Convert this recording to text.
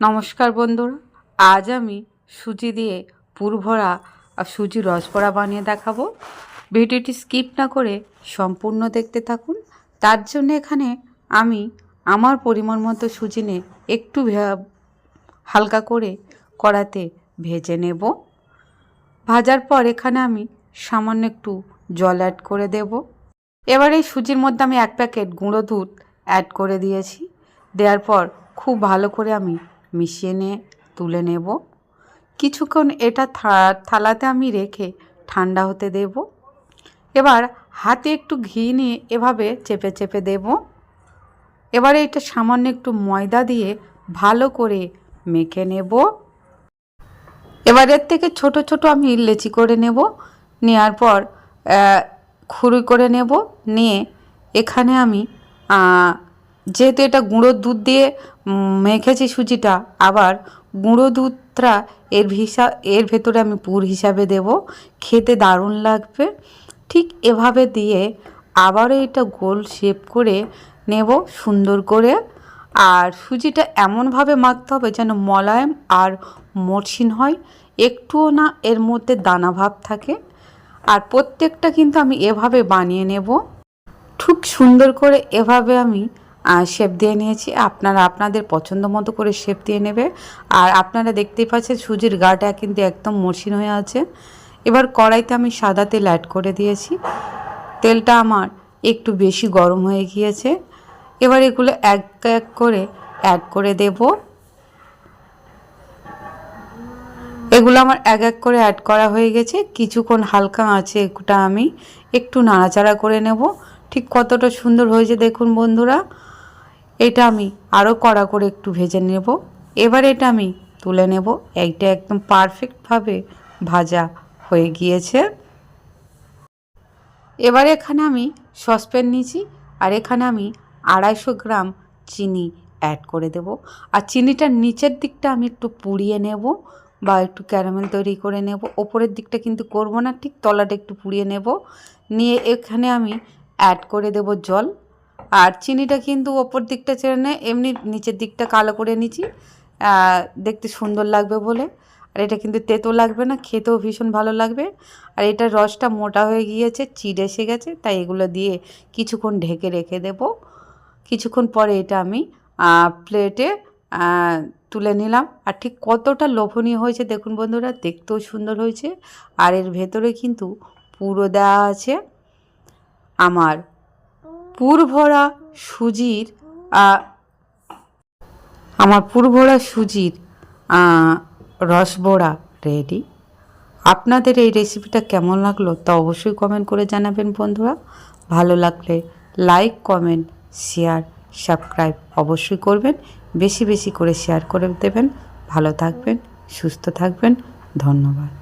নমস্কার বন্ধুরা, আজ আমি সুজি দিয়ে পুরভরা আর সুজি রসবড়া বানিয়ে দেখাবো। ভিডিওটি স্কিপ না করে সম্পূর্ণ দেখতে থাকুন। তার জন্য এখানে আমি আমার পরিমাণ মতো সুজি নিয়ে একটু হালকা করে কড়াতে ভেজে নেব। ভাজার পর এখানে আমি সামান্য একটু জল অ্যাড করে দেব। এবার এই সুজির মধ্যে আমি এক প্যাকেট গুঁড়ো দুধ অ্যাড করে দিয়েছি। দেওয়ার পর খুব ভালো করে আমি মিশিয়ে নিয়ে তুলে নেব। কিছুক্ষণ এটা থালাতে আমি রেখে ঠান্ডা হতে দেব। এবার হাতে একটু ঘি নিয়ে এভাবে চেপে চেপে দেব। এবারে এটা সামান্য একটু ময়দা দিয়ে ভালো করে মেখে নেব। এবার এর থেকে ছোট ছোট আমি লেচি করে নেব। নেওয়ার পর খুরুই করে নেব। নিয়ে এখানে আমি যেহেতু এটা গুঁড়ো দুধ দিয়ে মেখেছি সুজিটা, আবার গুঁড়ো দুধটা এর ভিসা, এর ভেতরে আমি পুর হিসাবে দেব। খেতে দারুণ লাগবে। ঠিক এভাবে দিয়ে আবারও এটা গোল শেপ করে নেব সুন্দর করে। আর সুজিটা এমনভাবে মাখতে হবে যেন মলায়েম আর মসৃণ হয়, একটুও না এর মধ্যে দানা ভাব থাকে। আর প্রত্যেকটা কিন্তু আমি এভাবে বানিয়ে নেব। খুব সুন্দর করে এভাবে আমি শেপ দিয়ে নিয়েছি। আপনারা আপনাদের পছন্দ মতো করে শেপ দিয়ে নেবে। আর আপনারা দেখতেই পাচ্ছেন সুজির গাটা কিন্তু একদম মসৃণ হয়ে আছে। এবার কড়াইতে আমি সাদা তেল অ্যাড করে দিয়েছি। তেলটা আমার একটু বেশি গরম হয়ে গিয়েছে। এবার এগুলো এক এক করে অ্যাড করে দেব। এগুলো আমার এক এক করে অ্যাড করা হয়ে গেছে। কিছুক্ষণ হালকা আছে এটা আমি একটু নাড়াচাড়া করে নেব। ঠিক কতটা সুন্দর হয়েছে দেখুন বন্ধুরা। এটা আমি আরও কড়া করে একটু ভেজে নেব। এবার এটা আমি তুলে নেব। এইটা একদম পারফেক্টভাবে ভাজা হয়ে গিয়েছে। এবার এখানে আমি সসপ্যান নিয়েছি আর এখানে আমি আড়াইশো গ্রাম চিনি অ্যাড করে দেব। আর চিনিটার নিচের দিকটা আমি একটু পুড়িয়ে নেব বা একটু ক্যারামেল তৈরি করে নেব। ওপরের দিকটা কিন্তু করব না, ঠিক তলাটা একটু পুড়িয়ে নেব। নিয়ে এখানে আমি অ্যাড করে দেব জল। আর চিনিটা কিন্তু ওপর দিকটা ছেড়ে নেয় এমনি নিচের দিকটা কালো করে নিচ্ছি দেখতে সুন্দর লাগবে বলে। আর এটা কিন্তু তেতো লাগবে না, খেতেও ভীষণ ভালো লাগবে। আর এটার রসটা মোটা হয়ে গিয়েছে, চিড় এসে গেছে, তাই এগুলো দিয়ে কিছুক্ষণ ঢেকে রেখে দেব। কিছুক্ষণ পরে এটা আমি প্লেটে তুলে নিলাম। আর ঠিক কতটা লোভনীয় হয়েছে দেখুন বন্ধুরা, দেখতেও সুন্দর হয়েছে। আর এর ভেতরে কিন্তু পুরো দেওয়া আছে আমার পুর ভরা সুজির আমার পুর ভরা সুজির রসবড়া রেডি। আপনাদের এই রেসিপিটা কেমন লাগল তা অবশ্যই কমেন্ট করে জানাবেন বন্ধুরা। ভালো লাগলে লাইক, কমেন্ট, শেয়ার, সাবস্ক্রাইব অবশ্যই করবেন। বেশি বেশি করে শেয়ার করে দেবেন। ভালো থাকবেন, সুস্থ থাকবেন। ধন্যবাদ।